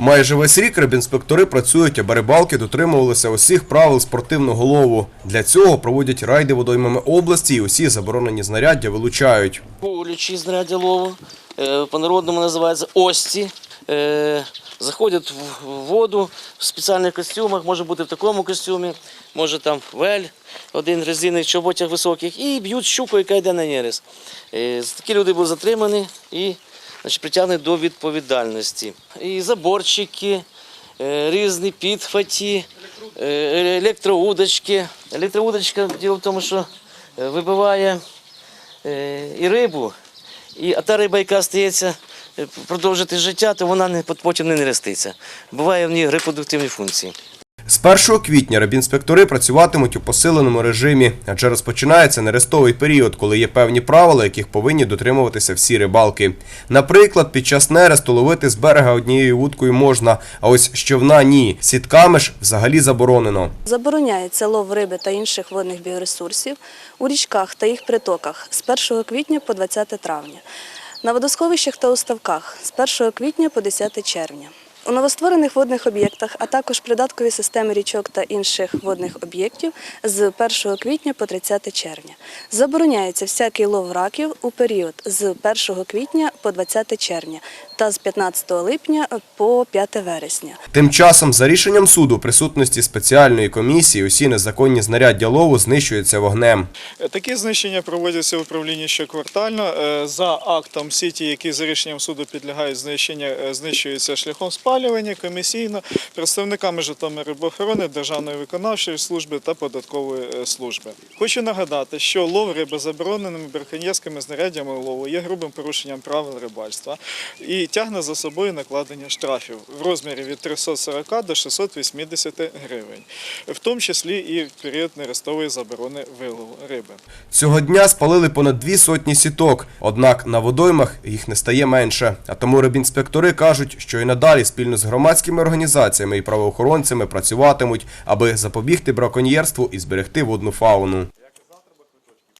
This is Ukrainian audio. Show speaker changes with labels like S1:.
S1: Майже весь рік рибінспектори працюють, аби рибалки дотримувалися усіх правил спортивного лову. Для цього проводять райди водоймами області і усі заборонені знаряддя вилучають.
S2: Лючі знаряддя лову, е, по-народному називається ості. Е, Заходять в воду в спеціальних костюмах, може бути в такому костюмі, може там вель, один резиновий чоботях високих, і б'ють щуку, яка йде на нерест. Е, Такі люди були затримані і значить, притягнені до відповідальності. І заборчики, е, різні підхваті, е, електроудочки. Електроудочка діло в тому, що е, вибиває і рибу, і, а та риба, яка стається продовжити життя, то вона потім не нереститься. Буває в ній репродуктивні функції.
S1: З 1 квітня рибінспектори працюватимуть у посиленому режимі, адже розпочинається нерестовий період, коли є певні правила, яких повинні дотримуватися всі рибалки. Наприклад, під час нересту ловити з берега однією вудкою можна, а ось з човна ні. Сітками ж взагалі заборонено.
S3: Забороняється лов риби та інших водних біоресурсів у річках та їх притоках з 1 квітня по 20 травня, на водосховищах та у ставках з 1 квітня по 10 червня. У новостворених водних об'єктах, а також придаткові системи річок та інших водних об'єктів з 1 квітня по 30 червня. Забороняється всякий лов раків у період з 1 квітня по 20 червня та з 15 липня по 5 вересня.
S1: Тим часом, за рішенням суду, присутності спеціальної комісії усі незаконні знаряддя лову знищуються вогнем.
S4: Такі знищення проводяться в управлінні щоквартально. Е, За актом сіті, які за рішенням суду підлягають знищення, е, знищуються шляхом спалювання комісійно представниками Житомирибоохорони, Державної виконавчої служби та податкової е, служби. Хочу нагадати, що лов риби забороненими браконьєрськими знаряддями лову є грубим порушенням правил рибальства і тягне за собою накладення штрафів в розмірі від 340 до 680 гривень, в тому числі і в період нерестової заборони вилову риби.
S1: Цього дня спалили понад дві сотні сіток, однак на водоймах їх не стає менше. А тому рибінспектори кажуть, що і надалі спільно з громадськими організаціями і правоохоронцями працюватимуть, аби запобігти браконьєрству і зберегти водну фауну.